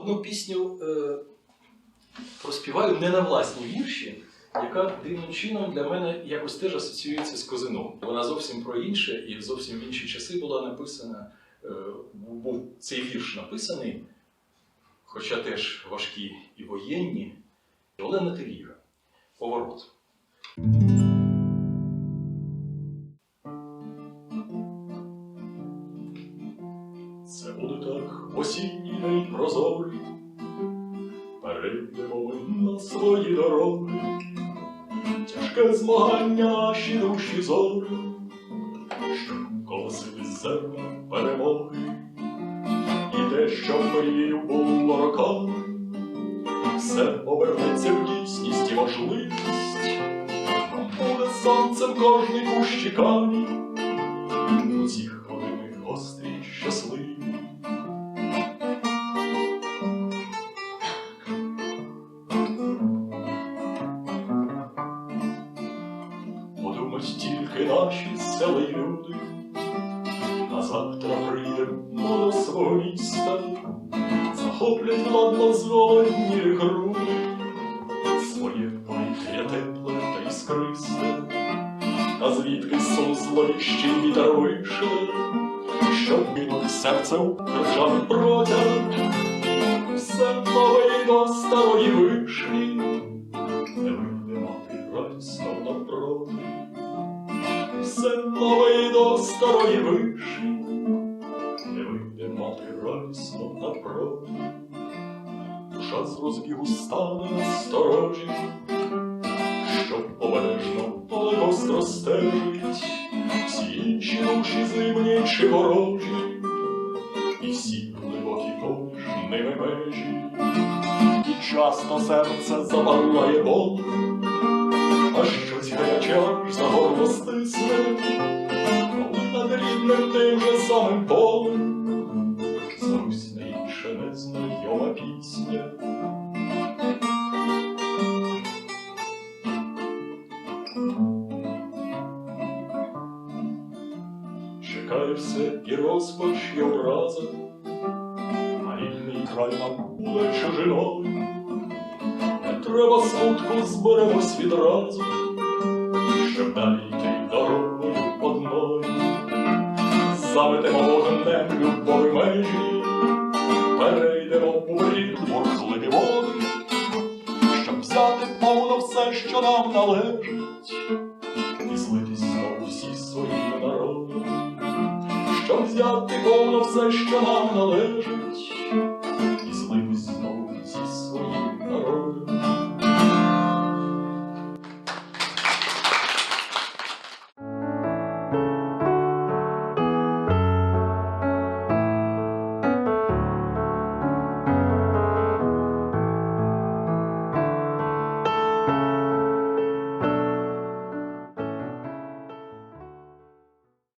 одну пісню е, проспіваю не на власні вірші, яка дивним чином для мене якось теж асоціюється з Козином. Вона зовсім про інше і зовсім в інші часи була написана. Е, був цей вірш написаний, хоча теж важкі і воєнні. Олена Теліга. Поворот. Це буде так осінній день прозорий. Перейдемо ми на свої дороги, тяжке змагання наші душі зори, щоб колосили зерна перемоги, і те, що мрією було роками, все повернеться в дійсність і можливість, буде сонцем кожний кущ і камінь, Подумать наші сели люди, а завтра прийдемо до свого міста, захоплять владно зголодні груди, своє повітря тепле та іскристе, а звідки сон зловіщий вітер вийшли, щоб кинув серце у протяг, все нове й до старої вишні, не вийде мати радісно навпроти, все нове й до старої вишні, не вийде мати радісно навпроти, душа з розбігу стане насторожі, щоб обережно, але гостро стежить всі інші душі зимні чи ворожі, і всі глибокі поміж ними межі, і часто серце запалає болем, а щось гаряче аж за горло стисне, коли над рідним тим же самим полем зарусне інша незнайома пісня. Чекає все і розпач, і образа, а рідний край нам буде чужиною. Треба смутку, зберемось відразу, далі дорогою одною. Заметемо вогнем любові межі, перейдемо у рід бурхливі води, щоб взяти повно все, що нам належить, і злитись знову всі своїми народами, щоб взяти повно все, що нам належить,